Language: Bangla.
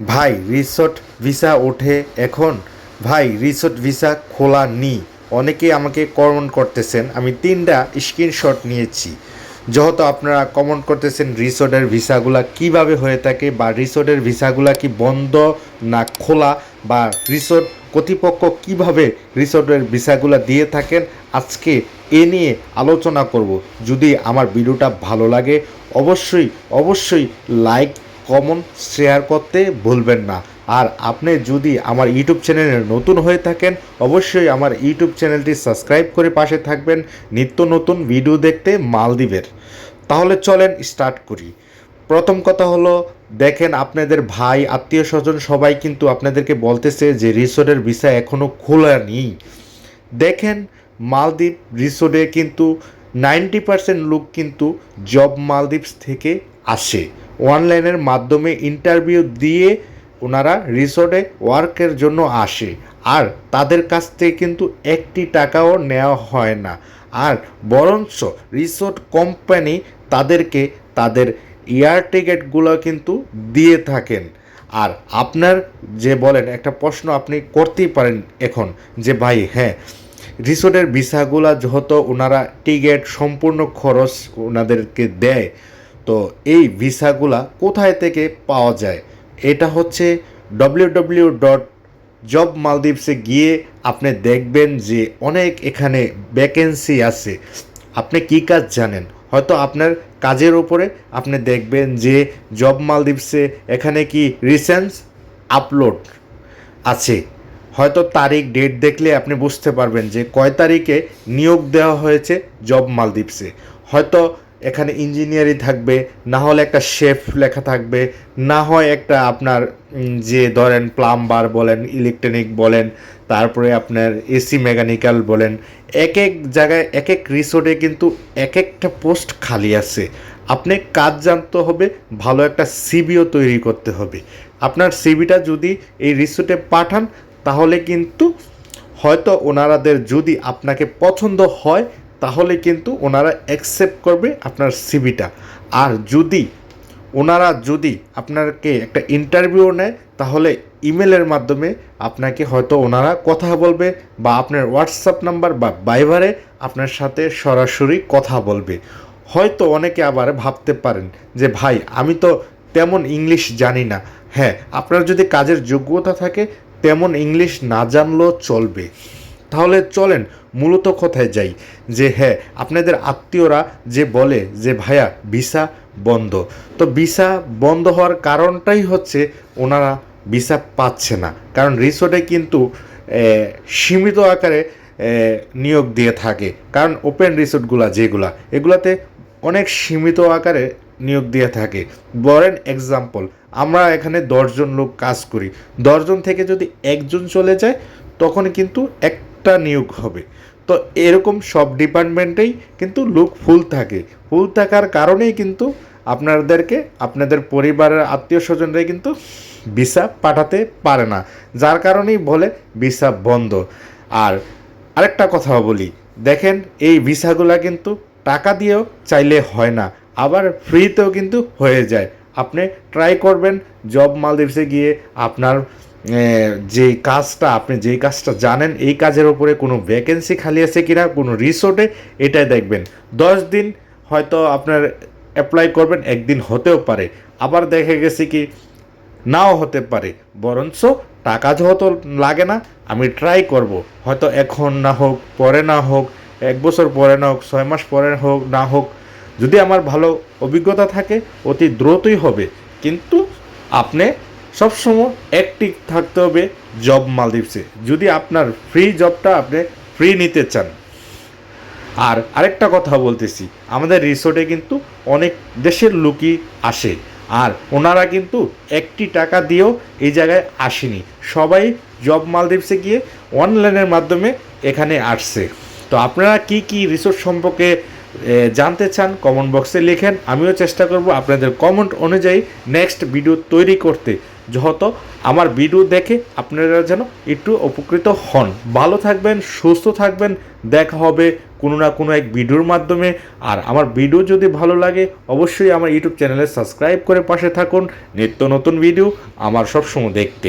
ভাই, রিসোর্ট ভিসা ওঠে এখন? ভাই, রিসোর্ট ভিসা খোলা নি। অনেকেই আমাকে কমেন্ট করতেছেন। আমি তিনটা স্ক্রিনশট নিয়েছি। যেহেতু আপনারা কমেন্ট করতেছেন, রিসোর্টের ভিসাগুলা কীভাবে হয়ে থাকে বা রিসোর্টের ভিসাগুলা কি বন্ধ না খোলা বা রিসোর্ট কর্তৃপক্ষ কীভাবে রিসোর্টের ভিসাগুলা দিয়ে থাকেন, আজকে এ নিয়ে আলোচনা করব। যদি আমার ভিডিওটা ভালো লাগে, অবশ্যই অবশ্যই লাইক কমন শেয়ার করতে ভুলবেন না। আর আপনি যদি আমার ইউটিউব চ্যানেলে নতুন হয়ে থাকেন, অবশ্যই আমার ইউটিউব চ্যানেলটি সাবস্ক্রাইব করে পাশে থাকবেন নিত্য নতুন ভিডিও দেখতে মালদ্বীপের। তাহলে চলেন স্টার্ট করি। প্রথম কথা হলো, দেখেন আপনাদের ভাই, আত্মীয় স্বজন সবাই কিন্তু আপনাদেরকে বলতেছে যে রিসোর্টের ভিসা এখনও খোলা নেই। দেখেন মালদ্বীপ রিসোর্টে কিন্তু নাইনটি পার্সেন্ট লোক কিন্তু জব মালদ্বীপস থেকে আসে। অনলাইনের মাধ্যমে ইন্টারভিউ দিয়ে ওনারা রিসোর্টে ওয়ার্কের জন্য আসে। আর তাদের কাছ থেকে কিন্তু একটি টাকাও নেওয়া হয় না। আর বরঞ্চ রিসোর্ট কোম্পানি তাদেরকে তাদের এয়ার টিকিটগুলো কিন্তু দিয়ে থাকেন। আর আপনার যে বলেন, একটা প্রশ্ন আপনি করতেই পারেন এখন যে, ভাই হ্যাঁ রিসোর্টের ভিসাগুলা যেহেতু ওনারা টিকিট সম্পূর্ণ খরচ ওনাদেরকে দেয় তো এই ভিসাগুলা কোথায় থেকে পাওয়া যায়? এটা হচ্ছে ডব্লিউ ডব্লিউ ডট জব মালদ্বীপসে গিয়ে আপনি দেখবেন যে অনেক এখানে ভ্যাকেন্সি আছে। আপনি কি কাজ জানেন? হয়তো আপনার কাজের উপরে আপনি দেখবেন যে জব মালদ্বীপসে এখানে কি রিসেন্স আপলোড আছে। হয়তো তারিখ ডেট দেখলে আপনি বুঝতে পারবেন যে কয় তারিখে নিয়োগ দেওয়া হয়েছে জব মালদ্বীপসে হয়তো এখানে ইঞ্জিনিয়ারই থাকবে, না হলে একটা শেফ লেখা থাকবে, না হয় একটা আপনার যে ধরেন প্লাম্বার বলেন, ইলেকট্রনিক বলেন, তারপরে আপনার এসি মেকানিক্যাল বলেন, এক এক জায়গায়, এক এক রিসোর্টে কিন্তু এক একটা পোস্ট খালি আছে। আপনি কাজ জানতে হবে, ভালো একটা সিবিও তৈরি করতে হবে। আপনার সিবিটা যদি এই রিসোর্টে পাঠান, তাহলে কিন্তু হয়তো ওনারাদের যদি আপনাকে পছন্দ হয় তাহলে কিন্তু ওনারা অ্যাকসেপ্ট করবে আপনার সিবিটা আর যদি ওনারা যদি আপনাকে একটা ইন্টারভিউ নেয়, তাহলে ইমেলের মাধ্যমে আপনাকে হয়তো ওনারা কথা বলবে বা আপনার হোয়াটসঅ্যাপ নাম্বার বা বাইভারে আপনার সাথে সরাসরি কথা বলবে। হয়তো অনেকে আবার ভাবতে পারেন যে, ভাই, আমি তো তেমন ইংলিশ জানি না। হ্যাঁ আপনার যদি কাজের যোগ্যতা থাকে, তেমন ইংলিশ না জানলেও চলবে। তাহলে চলেন, মূলত কথায় যাই? যে হ্যাঁ আপনাদের আত্মীয়রা যে বলে যে, ভাইয়া, ভিসা বন্ধ। তো ভিসা বন্ধ হওয়ার কারণটাই হচ্ছে ওনারা ভিসা পাচ্ছে না। কারণ রিসোর্টে কিন্তু সীমিত আকারে নিয়োগ দিয়ে থাকে। কারণ ওপেন রিসোর্টগুলা যেগুলা, এগুলাতে অনেক সীমিত আকারে নিয়োগ দিয়ে থাকে। বরেন এক্সাম্পল আমরা এখানে দশজন লোক কাজ করি। দশজন থেকে যদি একজন চলে যায়, তখন কিন্তু একটা নিয়োগ হবে। তো এরকম সব ডিপার্টমেন্টেই কিন্তু লোক ফুল থাকে। ফুল থাকার কারণেই কিন্তু আপনাদেরকে, আপনাদের পরিবারের আত্মীয় স্বজনরাই কিন্তু ভিসা পাঠাতে পারে না। যার কারণেই বলে ভিসা বন্ধ। আর আরেকটা কথা বলি, দেখেন এই ভিসাগুলা কিন্তু টাকা দিয়েও চাইলে হয় না, আবার ফ্রিতেও কিন্তু হয়ে যায়। আপনি ট্রাই করবেন জব মালদ্বীপসে গিয়ে আপনার যে কাজটা আপনি যেই কাজটা জানেন, এই কাজের উপরে কোনো ভ্যাকেন্সি খালি আছে কিনা, কোনো রিসোর্টে এটাই দেখবেন। দশ দিন হয়তো আপনার অ্যাপ্লাই করবেন, একদিন হতেও পারে। আবার দেখে গেছে কি, নাও হতে পারে। বরঞ্চ টাকা যেহেতু লাগে না, আমি ট্রাই করব। হয়তো এখন না হোক, পরে না হোক, এক বছর পরে না হোক, ছয় মাস পরে হোক, না হোক, যদি আমার ভালো অভিজ্ঞতা থাকে, অতি দ্রুতই হবে। কিন্তু আপনি সবসময় অ্যাক্টিভ থাকতে হবে জব মালদ্বীপসে। যদি আপনার ফ্রি জবটা আপনি ফ্রি নিতে চান। আর আরেকটা কথা বলতেছি, আমাদের রিসোর্টে কিন্তু অনেক দেশের লোকই আসে। আর ওনারা কিন্তু একটি টাকা দিয়েও এই জায়গায় আসেনি। সবাই জব মালদ্বীপসে গিয়ে অনলাইনের মাধ্যমে এখানে আসছে। তো আপনারা কি কি রিসোর্ট সম্পর্কে জানতে চান কমেন্ট বক্সে লেখেন। আমিও চেষ্টা করব আপনাদের কমেন্ট অনুযায়ী নেক্সট ভিডিও তৈরি করতে। যত আমার ভিডিও দেখে আপনারা যেন একটু উপকৃত হন। ভালো থাকবেন, সুস্থ থাকবেন, দেখা হবে কোনো না কোনো এক ভিডিওর মাধ্যমে। আর আমার ভিডিও যদি ভালো লাগে, অবশ্যই আমার ইউটিউব চ্যানেলে সাবস্ক্রাইব করে পাশে থাকুন। নিত্য নতুন ভিডিও আমার সবসময় দেখতে।